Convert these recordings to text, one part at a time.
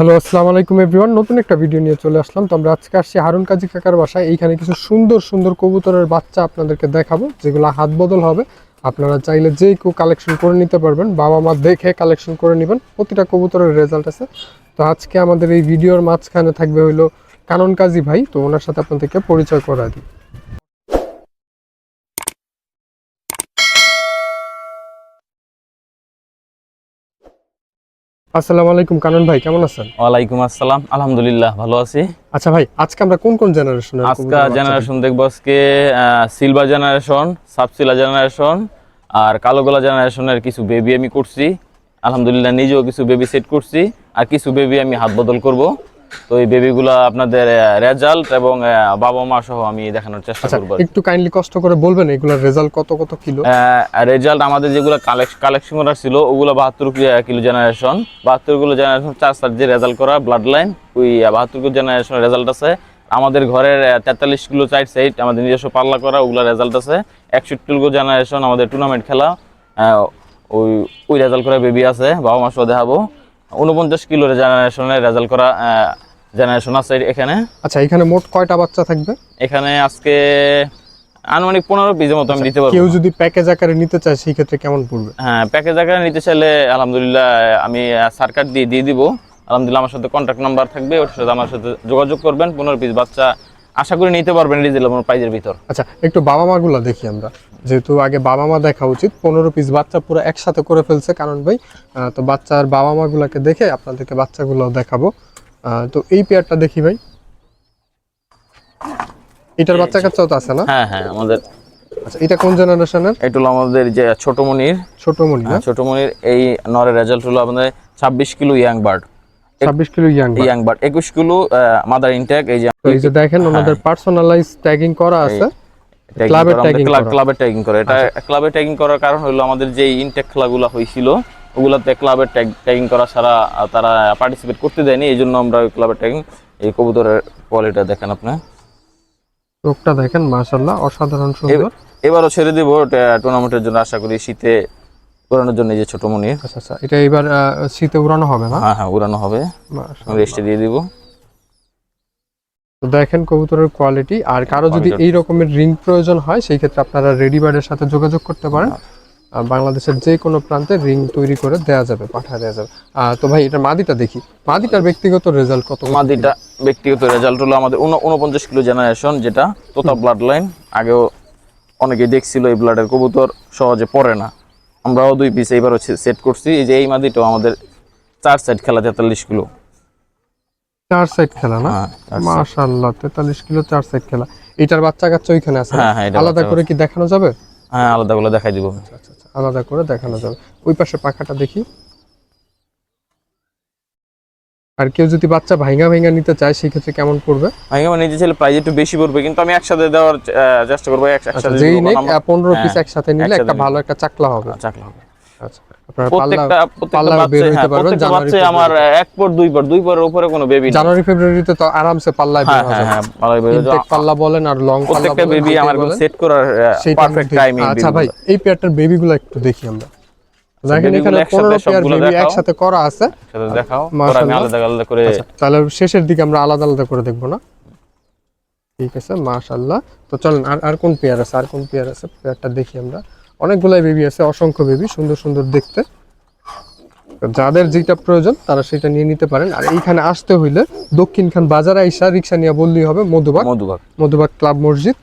Hello আসসালামু আলাইকুম everyone নতুন একটা ভিডিও নিয়ে চলে আসলাম। তো আমরা আজকে আসছি হারুন কাজী কাকার বাসায়। এইখানে কিছু সুন্দর সুন্দর কবুতরের বাচ্চা আপনাদেরকে দেখাবো, যেগুলো হাত বদল হবে। আপনারা চাইলে যে কেউ কালেকশন করে নিতে পারবেন, বাবা মা দেখে কালেকশন করে নেবেন। প্রতিটা কবুতরের রেজাল্ট আছে। তো আজকে আমাদের এই ভিডিওর মাঝখানে থাকবে হইল কানন কাজী ভাই। তো ওনার সাথে আপনাদেরকে পরিচয় করা দিই। আসসালামু আলাইকুম কানন ভাই কেমন আছেন? ওয়ালাইকুম আসসালাম আলহামদুলিল্লাহ ভালো আছি। আচ্ছা ভাই আজকে আমরা কোন কোন জেনারেশনের আজকে জেনারেশন দেখব আজকে সিলভার জেনারেশন সাবসিলা জেনারেশন আর কালো গোলা জেনারেশনের কিছু বেবি আমি করছি। আলহামদুলিল্লাহ নিজেও কিছু বেবি সেট করছি আর কিছু বেবি আমি হাত বদল করব। তো এই বেবিগুলো আপনাদের রেজাল্ট এবং বাবা মা সহ আমি দেখানোর চেষ্টা আচ্ছা করব একটু কাইন্ডলি কষ্ট করে বলবেন এগুলোর রেজাল্ট কত কত কিলো? রেজাল্ট আমাদের যেগুলো কালেকশন করা ছিল ওগুলো বাহাত্তর কিলো জেনারেশন বাহাত্তর কিলো জেনারেশন চার চার যে রেজাল্ট করা ব্লাড লাইন ওই বাহাত্তর কিলো জেনারেশনের রেজাল্ট আছে। আমাদের ঘরের তেতাল্লিশ কিলো চার সাইড আমাদের নিজস্ব পাল্লা করা ওগুলো রেজাল্ট আছে। একষট্টি কিলো জেনারেশন আমাদের টুর্নামেন্ট খেলা ওই ওই রেজাল্ট করা বেবি আছে বাবা মা সহ দেখাবো। উনপঞ্চাশ কিলো জেনারেশনের রেজাল্ট করা জেনারেশন আছে এখানে। আচ্ছা এখানে মোট কয়টা বাচ্চা থাকবে? এখানে আজকে আনুমানিক পনেরো পিসের মতো আমি দিতে পারব। কেউ যদি প্যাকেজ আকারে নিতে চায় সেই ক্ষেত্রে কেমন পড়বে? হ্যাঁ প্যাকেজ আকারে নিতে চাইলে আলহামদুলিল্লাহ আমি সার্কার দিয়ে দিয়ে দিব। আলহামদুলিল্লাহ আমার সাথে কন্ট্যাক্ট নাম্বার থাকবে ওর সাথে আমার সাথে যোগাযোগ করবেন। পনেরো পিস বাচ্চা আশা করি নিতে পারবেন রিজনেবল প্রাইজের ভিতর। আচ্ছা একটু বাবা মা গুলা দেখি আমরা। যেহেতু আগে বাবা মা দেখা উচিত পনেরো পিস বাচ্চা পুরো একসাথে করে ফেলছে কারণ ভাই তো বাচ্চার বাবা মা গুলাকে দেখে আপনাদেরকে বাচ্চাগুলো দেখাবো। তো এই পেয়ারটা দেখি ভাই। এটার বাচ্চা কাচ্চাও তো আছে না? হ্যাঁ হ্যাঁ আমাদের আচ্ছা এটা কোন জেনারেশনের? এটা হলো আমাদের যে ছোট মনির ছোট মনি না? ছোট মনির এই নরের রেজাল্ট হলো আমাদের ছাব্বিশ কিলো ইয়াং বার্ড ছাব্বিশ কিলো ইয়াং ইয়াং বার্ড একুশ কিলো মাদার ইনটেক এই যে এই যে দেখেন ওনাদের পার্সোনালাইজ ট্যাগিং করা আছে। ক্লাবের ট্যাগিং করে এটা ট্যাগিং করার কারণ হলো আমাদের যে ইনটেক খেলাগুলো হয়েছিল ওগুলাতে ক্লাবের ট্যাগিং করা ছাড়া তারা পার্টিসিপেট করতে দেয়নি এই জন্য আমরা ক্লাবের ট্যাগিং এই কবুতরের কোয়ালিটি দেখেন আপনি। চোখটা দেখেন অসাধারণ সুন্দর। এবারও ছেড়ে দিব টুর্নামেন্টের জন্য আশা করি শীতে উড়ানোর জন্য এই যে ছোট মনির। আচ্ছা আচ্ছা এটা এবার শীতে উড়ানো হবে না? হ্যাঁ হ্যাঁ উড়ানো হবে। রেস্টে দিয়ে দিব। তো দেখেন কবুতরের কোয়ালিটি আর কারও যদি এই রকমের রিং প্রয়োজন হয় সেই ক্ষেত্রে আপনারা রেডি বার্ডের সাথে যোগাযোগ করতে পারেন। আর বাংলাদেশের যে কোনো প্রান্তে রিং তৈরি করে দেওয়া যাবে পাঠা দেওয়া যাবে। আহ, তো ভাই এটা মাদিটা দেখি। মাদিটার ব্যক্তিগত রেজাল্ট কত মাদিটা ব্যক্তিগত রেজাল্ট হলো আমাদের উন- উনপঞ্চাশ কিলো জেনারেশন যেটা তোতা ব্লাড লাইন আগেও অনেকেই দেখছিল এই ব্লাডের কবুতর সহজে পড়ে না। আমরাও দুই পিস এইবার হচ্ছে সেট করছি। এই যে এই মাদিটাও আমাদের চার সাইড খেলা তেতাল্লিশ কিলো। চার সাইড খেলা না? হ্যাঁ। মাশাআল্লাহ তেতাল্লিশ কিলো চার সাইড খেলা। এটার বাচ্চা কাচ্চা ওইখানে আছে? হ্যাঁ, হ্যাঁ, আলাদা করে কি দেখানো যাবে? হ্যাঁ আলাদা গুলো দেখাই দিব। আচ্ছা আচ্ছা আলাদা করে দেখানো যাবে। ওই পাশে পাখাটা দেখি। আর কেউ যদি বাচ্চা ভাইঙ্গা ভাইঙ্গা নিতে চায় সেই ক্ষেত্রে কেমন পড়বে? আমি আমার নিজে ছেলে প্রাইস একটু বেশি পড়বে কিন্তু আমি একসাথে দেওয়ার চেষ্টা করব আচ্ছা একসাথে যেই দিব, নেক আমার- পনেরো পিস একসাথে নিলে একটা ভালো একটা চাকলা হবে। চাকলা হবে। আপনার পাল্লা প্রত্যেকটা প্রত্যেকটা পাল্লা বের বাচ্চা হইতে পারবেন প্রত্যেকটা জানুয়ারি বাচ্চাই আমার এক পর দুই পর দুই পরের উপরে কোনো বেবি জানুয়ারি ফেব্রুয়ারিতে তো আরামসে পাল্লায় বের হ্যাঁ হওয়া যাবে। ভালোই বের যাবে। পাল্লা বলেন আর লং প্রত্যেকটা বেবি আমার সেট করার পারফেক্ট টাইমিং আচ্ছা ভাই এই পেয়ারটার বেবিগুলো একটু দেখি আমরা। দেখেন এখানে একসাথে পনেরো পেয়ার বেবি একসাথে করা আছে। দেখাও। পরে আমি মাশাআল্লাহ। আলাদা আলাদা করে আচ্ছা তাহলে শেষের দিকে আমরা আলাদা আলাদা করে দেখব না? ঠিক আছে মাশাল্লাহ তো চলেন আর আর কোন পেয়ার আছে? আর কোন পেয়ার আছে? পেয়ারটা দেখি আমরা। অনেকগুলাই বেবি আছে অসংখ্য বেবি সুন্দর সুন্দর দেখতে। যাদের যেটা প্রয়োজন তারা সেটা নিয়ে নিতে পারেন। আর এইখানে আসতে হইলে দক্ষিণখান বাজার আইসা রিক্সা নিয়ে বললেই হবে মধুবাগ। মধুবাগ। মধুবাগ ক্লাব মসজিদ।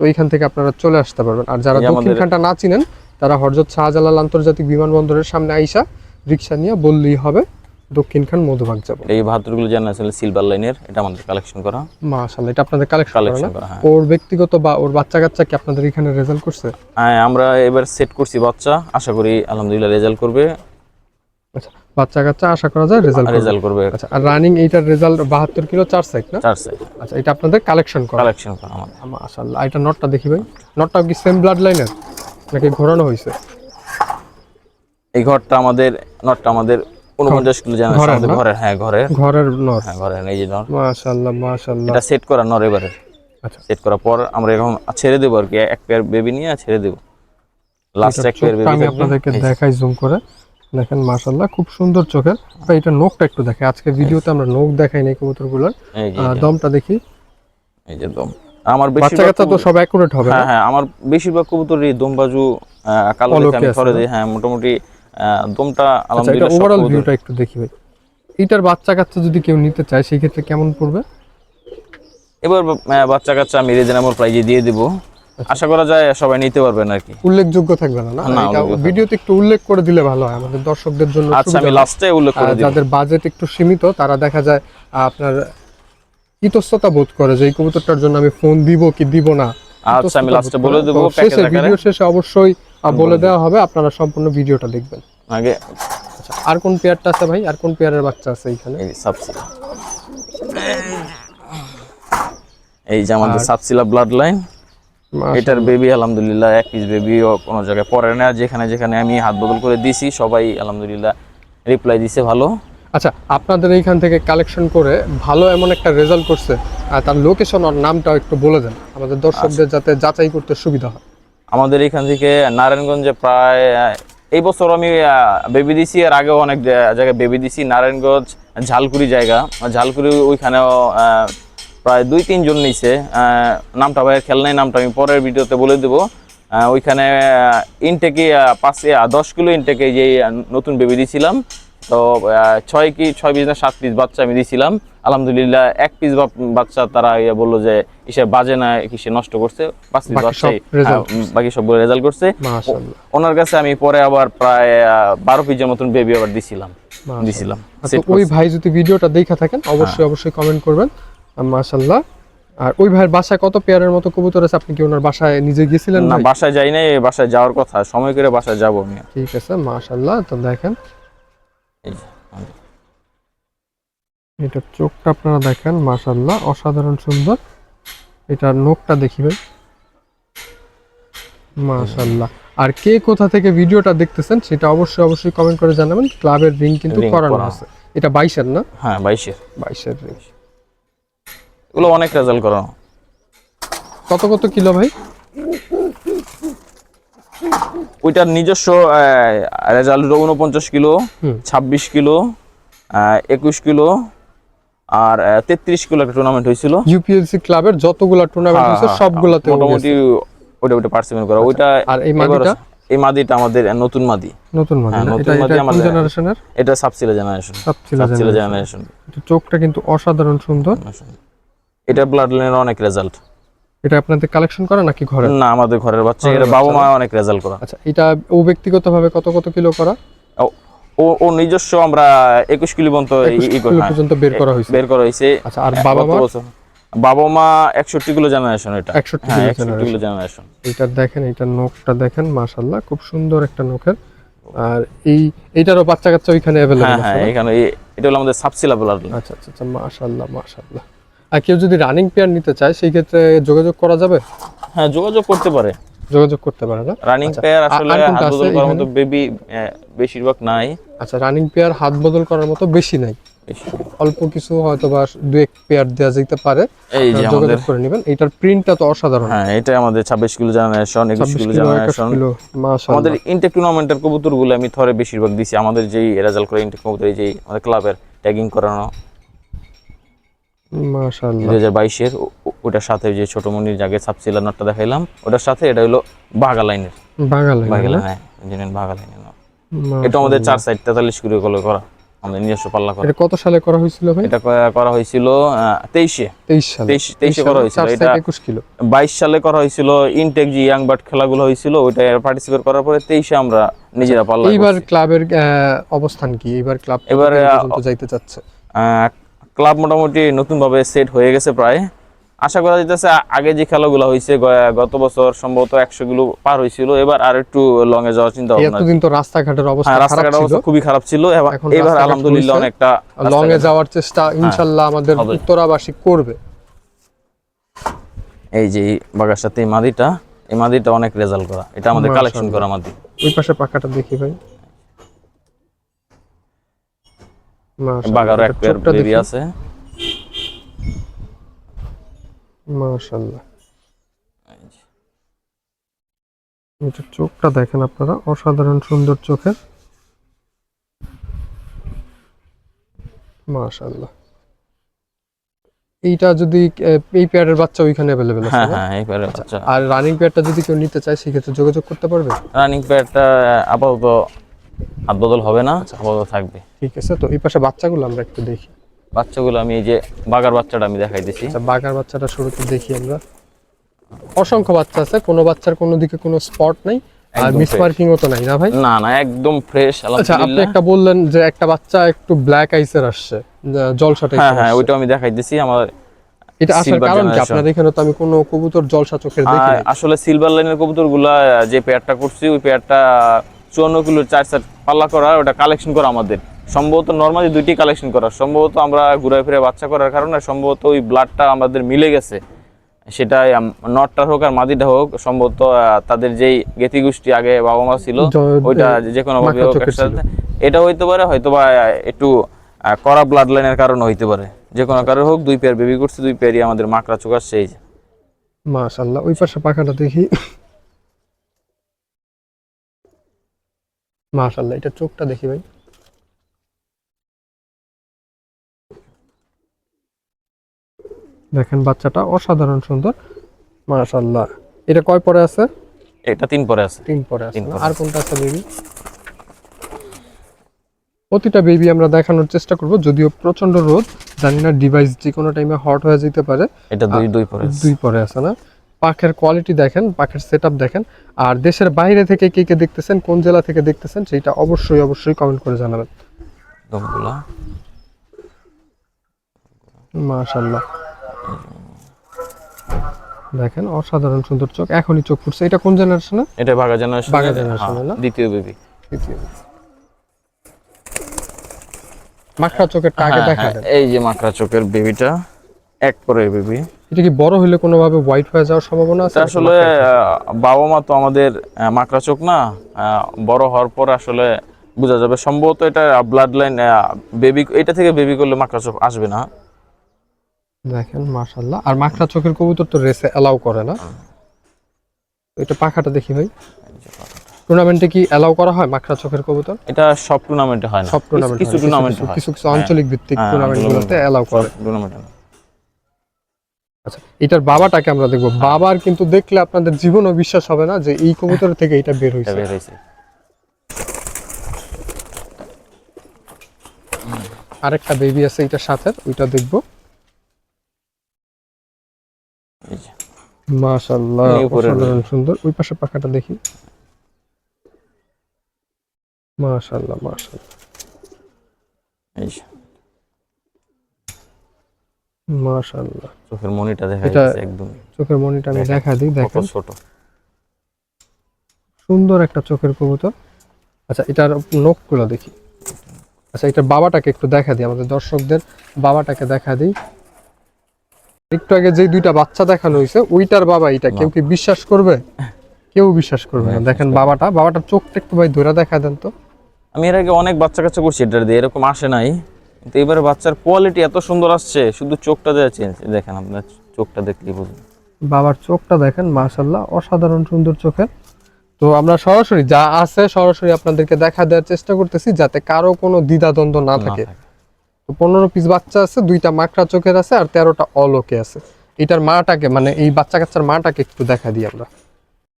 তো এইখান থেকে আপনারা চলে আসতে পারবেন। আর যারা দক্ষিণখানটা না চিনেন তারা হরজত শাহজালাল আন্তর্জাতিক বিমানবন্দরের সামনে আইসা রিক্সা নিয়ে বললেই হবে। দক্ষিণখান মধুবাগ যাব। এই বাহাত্তরগুলো জানা আছে সিলভার লাইনের এটা আমাদের কালেকশন করা। মাশাআল্লাহ এটা আপনাদের কালেকশন করা হ্যাঁ। ওর ব্যক্তিগত বা ওর বাচ্চা কাচ্চা কি আপনাদের এখানে রেজাল্ট করছে? হ্যাঁ আমরা এবার সেট করছি বাচ্চা আশা করি আলহামদুলিল্লাহ রেজাল্ট করবে। আচ্ছা বাচ্চা কাচ্চা আশা করা যায় রেজাল্ট রেজাল্ট করবে। আচ্ছা আর রানিং এইটার রেজাল্ট বাহাত্তর কিলো চার সাইড না? চার সাইড আচ্ছা এটা আপনাদের কালেকশন করা। কালেকশন করা আমাদের। মাশাআল্লাহ এটা নটটা দেখি ভাই। নটটা কি সেম ব্লাড লাইনের নাকি ঘোরানো হয়েছে? এই ঘরটা আমাদের নটটা আমাদের উনপঞ্চাশ কিলো জানা ঘরের আমাদের না? ঘরের হ্যাঁ ঘরের। ঘরের নট হ্যাঁ ঘরের এই যে নর মাশাআল্লাহ মাশাআল্লাহ। এটা সেট করা নর এবারে। আচ্ছা। সেট করার পর আমরা এখন ছেড়ে দেবো আর কি এক পেয়ার বেবি নিয়ে ছেড়ে দেবো। লাস্ট এক পেয়ার চোখটা আমি আপনাদেরকে দেখাই জুম করে। দেখেন মাশাল্লাহ খুব সুন্দর চোখের। ভাই এটা নখটা একটু দেখে। আজকে ভিডিওতে আমরা নখ দেখাই নাই কবুতরগুলোর। দমটা দেখি। এই যে দম। আমার বাচ্চা বেশিরভাগ কাচ্চা তো সব অ্যাকুরেট হবে হ্যাঁ হ্যাঁ আমার বেশিরভাগ কবুতরই দমবাজু কালো আমি দিই। হ্যাঁ মোটামুটি দমটা আচ্ছা আলহামদুলিল্লাহ ওভারঅল ভিউটা একটু দেখি ভাই। এটার বাচ্চা কাচ্চা যদি কেউ নিতে চায় সেই ক্ষেত্রে কেমন পড়বে? এবার বাচ্চা কাচ্চা আমি রিজনেবল প্রাইজে দিয়ে দিব। আশা করা যায় সবাই নিতে পারবেন আর কি। উল্লেখযোগ্য থাকবে না না। ভিডিওতে একটু উল্লেখ করে দিলে ভালো হয় আমাদের দর্শকদের জন্য আচ্ছা আমি লাস্টে উল্লেখ করে দিব। যাদের বাজেট একটু সীমিত তারা দেখা যায় আপনার ইতস্ততা বোধ করে যে এই কবুতরটার জন্য আমি ফোন দিব কি দিব না। আচ্ছা আমি লাস্টে বলে। দেবো প্যাকেজ আকারে। ভিডিও শেষে অবশ্যই বলে দেওয়া হবে আপনারা সম্পূর্ণ ভিডিওটা দেখবেন। আগে আচ্ছা আর কোন পেয়ারটা আছে ভাই? আর কোন পেয়ারের বাচ্চা আছে এখানে এই যে আমাদের সাবসিলা ব্লাড লাইন এটার বেবি আলহামদুলিল্লাহ এক পিস বেবিও কোনো জায়গায় পড়ে না। যেখানে যেখানে আমি হাত বদল করে দিছি সবাই আলহামদুলিল্লাহ রিপ্লাই দিছে ভালো। আচ্ছা আপনাদের এইখান থেকে কালেকশন করে ভালো এমন একটা রেজাল্ট করছে। আর তার লোকেশন আর নামটাও একটু বলে দেন। আমাদের দর্শকদের যাতে যাচাই করতে সুবিধা হয়। আমাদের এখান থেকে নারায়ণগঞ্জে প্রায় এই বছর আমি বেবি দিছি আর আগেও অনেক জায়গায় বেবি দিছি, নারায়ণগঞ্জ, ঝালকুড়ি জায়গা। ঝালকুড়ি ওইখানেও প্রায় দুই তিনজন নিছে। নামটা ভাইয়ের খেল নাই, নামটা আমি পরের ভিডিওতে বলে দেবো। ওইখানে ইনটেকে পাঁচ দশ কিলো ইনটেকে যে নতুন বেবি দিছিলাম। তো ছয় কি ছয় পিস না সাত পিস বাচ্চা আমি দিছিলাম। আলহামদুলিল্লাহ এক পিস বাচ্চা তারা ইয়ে বলল যে ইসে বাজে না কিসে নষ্ট করছে পাঁচ পিস বাচ্চাই হ্যাঁ, বাকি সবগুলো রেজাল্ট করছে। ওনার কাছে আমি পরে আবার প্রায় বারো পিসের মতন বেবি আবার দিছিলাম দিছিলাম আচ্ছা ওই ভাই যদি ভিডিওটা দেখা থাকেন অবশ্যই অবশ্যই কমেন্ট করবেন। মাশাল্লাহ আর ওই ভাইয়ের বাসায় কত পেয়ারের মতো কবুতর আছে? আপনি কি ওনার বাসায় নিজে গেছিলেন না বাসায় যাই নাই বাসায় যাওয়ার কথা সময় করে বাসায় যাব আমি। ঠিক আছে মাশাল্লাহ তো দেখেন এই যে, চোখটা আপনারা দেখেন মাশাল্লাহ অসাধারণ সুন্দর। এটা নখটা দেখি ভাই মাশাল্লাহ আর কে কোথা থেকে ভিডিওটা দেখতেছেন সেটা অবশ্যই অবশ্যই কমেন্ট করে জানাবেন। ক্লাবের রিং কিন্তু করানো আছে। এটা বাইশের না? হ্যাঁ বাইশের। বাইশের রিং এগুলো অনেক রেজাল্ট করানো। কত কত কিলো ভাই? ওইটার নিজস্ব রেজাল্ট উনপঞ্চাশ কিলো ছাব্বিশ কিলো একুশ কিলো আর তেত্রিশ কিলো একটা টুর্নামেন্ট হয়েছিল। ইউপিএলসি ক্লাবের যতগুলা টুর্নামেন্ট হ্যাঁ, হয়েছে হ্যাঁ, সবগুলাতে মোটামুটি গেছে। ওটা ওটা পার্সিপেন্ট করা ওইটা আর এই মাদিটা? এই মাদিটা আমাদের নতুন মাদি। নতুন মাদি হ্যাঁ, নতুন মাদি আমাদের- জেনারেশনের এটা সাবসিলা জেনারেশন সাবসিলা জেনারেশন জেনারেশন চোখটা কিন্তু অসাধারণ সুন্দর। এটা ব্লাড লাইনের অনেক রেজাল্ট এটা আপনাদের কালেকশন করা নাকি ঘরে না আমাদের ঘরের বাচ্চা। এটা বাবা মা অনেক রেজাল্ট করা। আচ্ছা এটা ও ব্যক্তিগতভাবে কত কত কিলো করা? ও- ও নিজস্ব আমরা একুশ কিলো পর্যন্ত ই- 21 ই করি, কিলো হ্যাঁ, পর্যন্ত বের করা হয়েছে। বের করা হয়েছে। আচ্ছা আর বাবা মা। বাবা মা একষট্টি কিলো জেনারেশন এটা। 61 হ্যাঁ কিলো জেনারেশন এটা দেখেন এটা নখটা দেখেন মাশাল্লাহ খুব সুন্দর একটা নখের। আর এই এইটারও বাচ্চা কাচ্চা ওইখানে হ্যাঁ অ্যাভেলেবল হ্যাঁ এখানে এটা হলো আমাদের সাবসিলা ব্লাড লাইন আচ্ছা আচ্ছা আচ্ছা মাশাল্লাহ মাশাল্লাহ আর কেউ যদি রানিং পেয়ার নিতে চায় সেই ক্ষেত্রে যোগাযোগ করা যাবে? হ্যাঁ যোগাযোগ করতে পারে। যোগাযোগ করতে পারে না? রানিং আচ্ছা, পেয়ার আসলে হাত বদল করার মতো বেবি বেশিরভাগ নাই। আচ্ছা রানিং পেয়ার হাত বদল করার মতো বেশি নাই। অল্প কিছু হয়তো বা দু এক পেয়ার দেওয়া যেতে পারে। এই যে আমাদের যোগাযোগ করে নেবেন। এটার প্রিন্টটা তো অসাধারণ। হ্যাঁ এটা আমাদের ছাব্বিশ কিলো জেনারেশন একুশ 26 কিলো কিলো 21 জেনারেশন কিলো মাশাআল্লাহ। আমাদের ইনটেক টুর্নামেন্টের কবুতরগুলো আমি থরে বেশিরভাগ দিছি। আমাদের যেই রেজাল্ট করে ইনটেক কবুতর এই যে আমাদের ক্লাবের ট্যাগিং করানো। দুই হাজার বাইশের ওটার সাথে যে ছোট মনির জাগে সাবসিলা নটটা দেখাইলাম ওটার সাথে এটা হলো বাঘা লাইনের বাঘা লাইন হ্যাঁ ইঞ্জিনিয়ার বাঘা লাইনের এটা আমাদের চার সাইড তেতাল্লিশ কিলো করে করা আমাদের নিজস্ব পাল্লা করা। এটা কত সালে করা হয়েছিল ভাই? এটা করা হয়েছিল তেইশে। তেইশ সালে। তেইশ করা হয়েছিল এটা একুশ কিলো। বাইশ সালে করা হয়েছিল ইনটেক যে ইয়াং বার্ড খেলাগুলো হয়েছিল ওইটা পার্টিসিপেট করার পরে তেইশে আমরা নিজেরা পাল্লা এইবার ক্লাবের অবস্থান কি? এইবার ক্লাব এবার, যাইতে চাচ্ছে? ক্লাব মোটামুটি নতুনভাবে সেট হয়ে গেছে প্রায়। আশা করা যাইতেছে আ- আগে যে খেলাগুলো হয়েছে গত বছর সম্ভবত একশো কিলো পার হয়েছিল এবার আর একটু লং এ যাওয়ার চিন্তা ভাবনা এতদিন তো রাস্তাঘাটের অবস্থা হ্যাঁ রাস্তাঘাট অবস্থা খুবই খারাপ ছিল এবার আলহামদুলিল্লাহ অনেকটা লং এ যাওয়ার চেষ্টা ইনশাল্লাহ আমাদের। উত্তরাবাসী করবে। এই যে বাগার সাথে এই মাদিটা এই মাদিটা অনেক রেজাল্ট করা। এটা আমাদের কালেকশন করা মাদি। ওই পাশে পাকাটা দেখি ভাই। বাগারও এক পেয়ার বেবি আছে। মাশাআল্লাহ। চোখটা দেখেন আপনারা অসাধারণ সুন্দর চোখের। মাশাল্লাহ এইটা যদি এই পেয়ারের বাচ্চা ওইখানে अवेलेबल আছে হ্যাঁ, হ্যাঁ এই পেয়ারের আচ্ছা, বাচ্চা। আর রানিং পেয়ারটা যদি কেউ নিতে চায় সে ক্ষেত্রে যোগাযোগ করতে পারবে? রানিং পেয়ারটা আপাতত হাত বদল হবে না আচ্ছা। আপাতত থাকবে ঠিক আছে তো এই পাশে বাচ্চাগুলো আমরা একটু দেখি বাচ্চাগুলো আমি এই যে বাগার বাচ্চাটা আমি দেখাই দিছি আচ্ছা বাগার বাচ্চাটা শুরুতে দেখি আমরা অসংখ্য বাচ্চা আছে কোনো বাচ্চার কোনো দিকে কোনো স্পট নাই আর মিস fresh। মার্কিংও তো নাই না ভাই না না একদম ফ্রেশ আচ্ছা আপনি একটা বললেন যে একটা বাচ্চা একটু ব্ল্যাক আইসের আসছে যা- জলসা হ্যাঁ হ্যাঁ। ওইটা আমি দেখাই দিছি আমার এটা আসার silver কারণ কি। আপনার এখানে তো আমি কোনো কবুতর জলসা চোখের দেখি আসলে সিলভার লাইনের কবুতরগুলা যে পেয়ারটা করছি ওই পেয়ারটা চুয়ান্ন কিলোর চার চার পাল্লা করা ওটা কালেকশন করা আমাদের। সম্ভবত নর্মালি দুইটি কালেকশন করা। সম্ভবত আমরা ঘুরে ফিরে বাচ্চা করার কারণে সম্ভবত ওই ব্লাডটা আমাদের মিলে গেছে। সেটা নটটা হোক আর মাদিটা হোক সম্ভবত তাদের যেই গেতি গোষ্ঠী আগে বাবা মা ছিল ওইটা যে কোনো এটা হইতে পারে হয়তো বা একটু করা ব্লাড লাইনের কারণে হইতে পারে। যে কোনো কারণে হোক দুই পেয়ার বেবি করছে দুই পেয়ারই আমাদের মাকড়া চোখ আসছে এই যে। মাশাআল্লাহ ওই পাশে পাখাটা দেখি। মাশাআল্লাহ এটা চোখটা দেখি ভাই। দেখেন বাচ্চাটা অসাধারণ সুন্দর মাশাআল্লাহ। এটা কয় পরে আছে? এটা তিন পরে আছে। তিন পরে আছে আর কোনটা আছে বেবি প্রতিটা বেবি আমরা দেখানোর চেষ্টা করব যদিও প্রচণ্ড রোদ জানি না ডিভাইস যে কোনো টাইমে হট হয়ে যেতে পারে। এটা দুই দুই পরে আছে। দুই পরে আছে না? পাখের কোয়ালিটি দেখেন পাখের সেট দেখেন আর দেশের বাইরে থেকে কে কে দেখতেছেন কোন জেলা থেকে দেখতেছেন সেটা অবশ্যই অবশ্যই কমেন্ট করে জানাবেন। মাশাল্লাহ দেখেন অসাধারণ সুন্দর চোখ এখনই চোখ ফুটছে। এটা কোন জেনারেশন এটা বাঘা জেনারেশন বাঘা generation এর না? দ্বিতীয় বেবি মাখরা চোখের আগে দেখা এই যে মাকড়া চোখের বেবিটা এক পরের বেবি এটা কি বড় হলে কোনোভাবে হোয়াইট হয়ে যাওয়ার সম্ভাবনা আছে? আসলে বাবা মা তো আমাদের মাকড়া চোখ না বড় হওয়ার পর আসলে বোঝা যাবে। সম্ভবত এটা ব্লাড লাইন বেবি এটা থেকে বেবি করলে মাকড়া চোখ আসবে না। দেখেন মাশাল্লাহ আর মাখরা চোখের কবুতর তো রেসে অ্যালাউ করে না। এটা পাখাটা দেখি ভাই। টুর্নামেন্টে কি অ্যালাউ করা হয় মাখরা চোখের কবুতর? এটা সব টুর্নামেন্টে হয় না। সব টুর্নামেন্ট কিছু টুর্নামেন্ট কিছু কিছু আঞ্চলিক ভিত্তিক হ্যাঁ, টুর্নামেন্টগুলোতে অ্যালাউ করে। টুর্নামেন্টে আচ্ছা এটার বাবাটাকে আমরা দেখব। বাবার কিন্তু দেখলে আপনাদের জীবনও বিশ্বাস হবে না যে এই কবুতর থেকে এটা বের হয়েছে। বের হয়েছে। আরেকটা বেবি আছে এটার সাথে ওইটা দেখব। মাশাআল্লাহ সুন্দর। ওই পাশে পাখাটা দেখি। মাশাআল্লাহ মাশাআল্লাহ। এই। মাশাআল্লাহ। চোখের মনিটা দেখা যাচ্ছে একদম। চোখের মনিটা আমি দেখা দিই দেখেন। ছোট। সুন্দর একটা চোখের কবুতর। আচ্ছা এটার নখগুলো দেখি। আচ্ছা এটার বাবাটাকে একটু দেখা দিই আমাদের দর্শকদের বাবাটাকে দেখা দিই। একটু আগে যে দুইটা বাচ্চা দেখানো হয়েছে ওইটার বাবা এটা কেউ কি বিশ্বাস করবে? কেউ বিশ্বাস করবে না। দেখেন বাবাটা বাবাটার চোখটা একটু ভাই ধরে দেখা দেন তো। আমি এর আগে অনেক বাচ্চা কাচ্চা করছি এটার দিয়ে এরকম আসে নাই। কিন্তু এবারে বাচ্চার কোয়ালিটি এত সুন্দর আসছে শুধু চোখটা দেওয়া চেঞ্জ দেখেন আপনার চোখটা দেখলেই বুঝবেন। বাবার চোখটা দেখেন মাশাল্লাহ অসাধারণ সুন্দর চোখের। তো আমরা সরাসরি যা আছে সরাসরি আপনাদেরকে দেখা দেওয়ার চেষ্টা করতেছি যাতে কারও কোনো দ্বিধাদ্বন্দ্ব না না থাকে। তো পনেরো পিস বাচ্চা আছে দুইটা মাকড়া চোখের আছে আর তেরোটা অলোকে আছে। এটার মাটাকে মানে এই বাচ্চা কাচ্চার মাটাকে একটু দেখা দিই আমরা।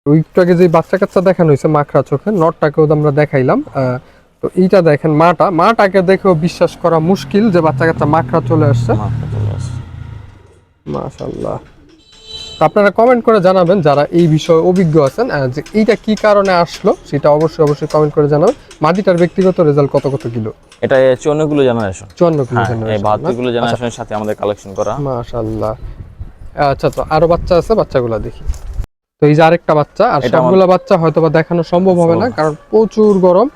ওই একটু যে বাচ্চা কাচ্চা দেখানো হয়েছে মাকড়া চোখে নটটাকেও আমরা দেখাইলাম। আহ, তো এইটা দেখেন মাটা। মাটাকে দেখেও বিশ্বাস করা মুশকিল যে বাচ্চা কাচ্চা মাকড়া চলে আসছে। মাশাল্লাহ আপনারা কমেন্ট করে জানাবেন যারা এই বিষয়ে অভিজ্ঞ আছেন যে এইটা কি কারণে আসলো সেটা অবশ্যই অবশ্যই কমেন্ট করে জানাবেন। মাদিটার ব্যক্তিগত রেজাল্ট কত কত কিলো? এটা চুয়ান্নগুলো জেনারেশন চুয়ান্ন কিলো হ্যাঁ এই generation না? বাহাত্তরগুলো জেনারেশনের সাথে আমাদের কালেকশন করা। মাশাল্লাহ আচ্ছা তো আরও বাচ্চা আছে বাচ্চাগুলা দেখি। তো এই যে আরেকটা বাচ্চা আর সবগুলা বাচ্চা হয়তো বা দেখানো সম্ভব হবে না কারণ প্রচুর গরম।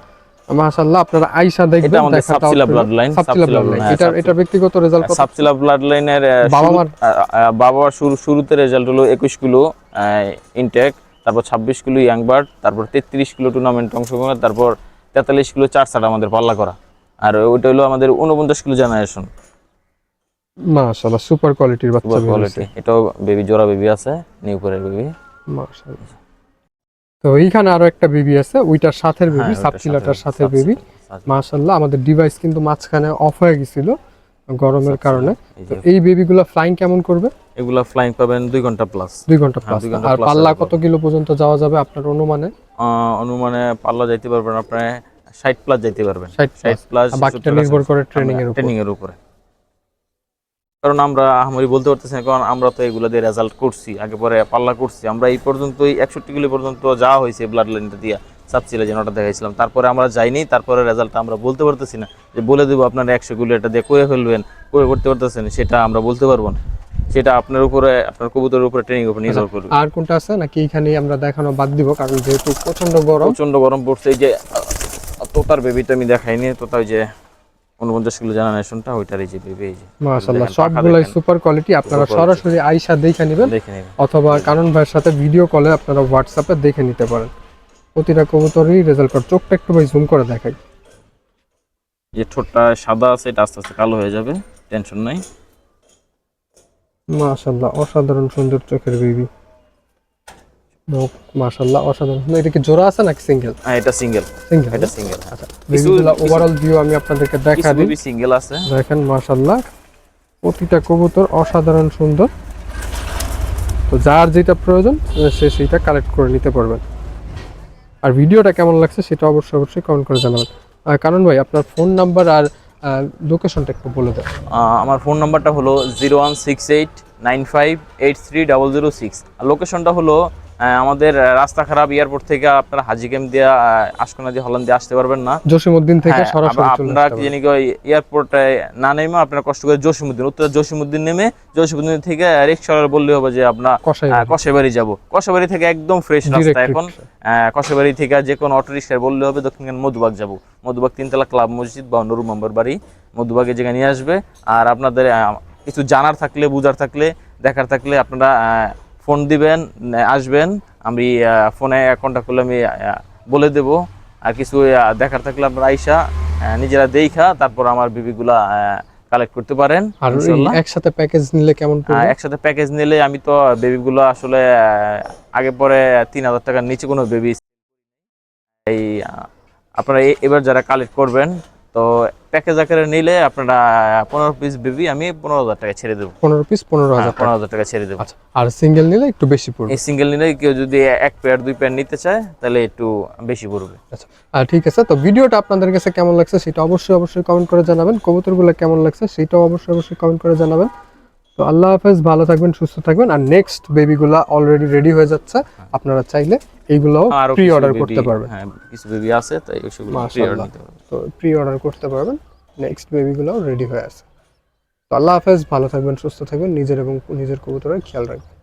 মাশাল্লাহ আপনারা আইসা দেখবেন এটা আমাদের সাবসিলা অপ্রিয়। bloodline, সাবসিলা। হ্যাঁ, এটা এটা ব্যক্তিগত রেজাল্ট কত? সাবসিলা ব্লাড লাইনের বাবা মার- বাবা শুরু শুরুতে রেজাল্ট হলো একুশ কিলো ইনটেক তারপর ছাব্বিশ কিলো ইয়াংবার্ড তারপর তেত্রিশ কিলো টুর্নামেন্ট অংশগ্রহণ তারপর তেতাল্লিশ কিলো চার সাট আমাদের পাল্লা করা। আর ওইটা হলো আমাদের উনপঞ্চাশ কিলো জেনারেশন মাশাল্লাহ সুপার কোয়ালিটির বাচ্চা কোয়ালিটি। এটাও বেবি জোড়া বেবি আছে নিউপুরের বেবি মাশাআল্লাহ। তো এইখানে আরও একটা বেবি আছে ওইটার সাথের হ্যাঁ, বেবি সাবচিলাটার সাথে বেবি মাশাআল্লাহ আমাদের ডিভাইস কিন্তু মাঝখানে অফ হয়ে গেছিল গরমের কারণে। তো এই বেবিগুলো ফ্লাইং কেমন করবে? এগুলা ফ্লাইং পাবেন দুই ঘণ্টা প্লাস দুই ঘণ্টা হ্যাঁ, প্লাস আর পাল্লা কত কিলো পর্যন্ত যাওয়া যাবে আপনার অনুমানে? অনুমানে পাল্লা যাইতে পারবেন আপনি ষাট প্লাস যাইতে পারবেন। 60 প্লাস বাকিটা নির্ভর করে ট্রেনিং এর উপর। ট্রেনিং এর উপরে। কারণ আমরা আহামরি বলতে পারতেছি না কারণ আমরা তো এগুলো দিয়ে রেজাল্ট করছি আগে পরে পাল্লা করছি। আমরা এই পর্যন্ত একষট্টি কিলো পর্যন্ত যাওয়া হয়েছে ব্লাড লাইনটা দিয়ে চাপচিলে যেন ওটা দেখাইছিলাম। তারপরে আমরা যাইনি তারপরে রেজাল্টটা আমরা বলতে পারতেছি না যে বলে দেবো আপনার একশো কিলো এটা দিয়ে করে ফেলবেন করে করতে পারতেছেন সেটা আমরা বলতে পারব না। সেটা আপনার উপরে আপনার কবুতরের উপরে ট্রেনিং উপর নির্ভর করবে। আর কোনটা আছে? নাকি এখানে আমরা দেখানো বাদ দিব কারণ যেহেতু প্রচণ্ড গরম। প্রচণ্ড গরম পড়ছে এই যে তোতার বেবিটা আমি দেখাইনি তোতা ওই যে উনপঞ্চাশ কিলো জেনারেশনটা ওইটার এই যে বেবি এই যে মাশাআল্লাহ সবগুলাই সুপার কোয়ালিটি আপনারা সরাসরি আইসা দেখে নেবেন অথবা কারণ ভাইয়ের সাথে ভিডিও কলে আপনারা হোয়াটসঅ্যাপে দেখে নিতে পারেন। প্রতিটা কবুতরই রেজাল্ট কার্ড চোখটা একটু ভাই জুম করে দেখাই। যে ঠোঁটটা সাদা আছে এটা আস্তে আস্তে কালো হয়ে যাবে টেনশন নাই। মাশাআল্লাহ অসাধারণ সুন্দর চোখের বেবি মাশাআল্লাহ অসাধারণ। সুন্দর। এটা কি জোড়া আছে নাকি সিঙ্গেল? হ্যাঁ এটা সিঙ্গেল। সিঙ্গেল এটা সিঙ্গেল। আচ্ছা ওভারঅল ভিউ আমি আপনাদেরকে দেখা দিই। সিঙ্গেল আছে। দেখেন মাশাআল্লাহ প্রতিটা কবুতর অসাধারণ সুন্দর। তো যার যেটা প্রয়োজন সে সেইটা কালেক্ট করে নিতে পারবেন। আর ভিডিওটা কেমন লাগছে সেটা অবশ্যই অবশ্যই কমেন্ট করে জানাবেন। আর কারণ ভাই আপনার ফোন নাম্বার আর লোকেশনটা একটু বলে দেন। আমার ফোন নাম্বারটা হলো zero one six eight nine five eight three double zero six আর লোকেশনটা হলো আমাদের রাস্তা খারাপ এয়ারপোর্ট থেকে আপনারা হাজি ক্যাম্প দিয়ে আশকোনা দিয়ে হল্যান্ড দিয়ে আসতে পারবেন না। জসিমউদ্দিন থেকে হ্যাঁ, সরাসরি আপনারা কি এয়ারপোর্টে না নেমে আপনারা কষ্ট করে জসিমুদ্দিন উত্তর জসিমুদ্দিন নেমে জসিমুদ্দিন থেকে রিক্সা বললে হবে যে আপনার কষাইবাড়ি যাব। কষাইবাড়ি থেকে একদম ফ্রেশ রাস্তা এখন। কষাইবাড়ি থেকে যে কোনো অটো রিক্সায় বললে হবে দক্ষিণ মধুবাগ যাব। মধুবাগ তিনতলা ক্লাব মসজিদ বা নুরু মেম্বার বাড়ি। মধুবাগে যেখানে নিয়ে আসবে। আর আপনাদের কিছু জানার থাকলে বুঝার থাকলে দেখার থাকলে আপনারা ফোন দিবেন আসবেন আমি ফোনে কন্ট্যাক্ট করলে আমি বলে দেব। আর কিছু দেখার থাকলে আপনারা আইসা নিজেরা দেখা তারপর আমার বিবিগুলা কালেক্ট করতে পারেন আর একসাথে প্যাকেজ নিলে কেমন একসাথে প্যাকেজ নিলে আমি তো বেবিগুলো আসলে আগে পরে তিন হাজার টাকার নিচে কোনো বেবি এই আপনারা এবার যারা কালেক্ট করবেন তো প্যাকেজ আকারে নিলে আপনারা পনেরো পিস বেবি আমি পনেরো হাজার টাকা ছেড়ে দেবো। পনেরো পিস পনেরো হাজার টাকা। পনেরো হাজার টাকা ছেড়ে দেবো। আচ্ছা আর সিঙ্গেল নিলে একটু বেশি পড়বে। এই সিঙ্গেল নিলে কেউ যদি এক পেয়ার দুই পেয়ার নিতে চায় তাহলে একটু বেশি পড়বে। আচ্ছা আর ঠিক আছে তো ভিডিওটা আপনাদের কাছে কেমন লাগছে সেটা অবশ্যই অবশ্যই কমেন্ট করে জানাবেন। কবুতরগুলো কেমন লাগছে সেটাও অবশ্যই অবশ্যই কমেন্ট করে জানাবেন। তো আল্লাহ হাফেজ ভালো থাকবেন সুস্থ থাকবেন। আর নেক্সট বেবিগুলা অলরেডি রেডি হয়ে যাচ্ছে। আপনারা চাইলে এইগুলো প্রি অর্ডার করতে পারবেন। হ্যাঁ কিছু বেবি আছে তাই pre-order মাশাআল্লাহ। তো প্রি অর্ডার করতে পারবেন। নেক্সট বেবিগুলোও রেডি হয়ে আছে। তো আল্লাহ হাফেজ ভালো থাকবেন সুস্থ থাকবেন। নিজের এবং নিজের কবুতরের খেয়াল রাখবেন।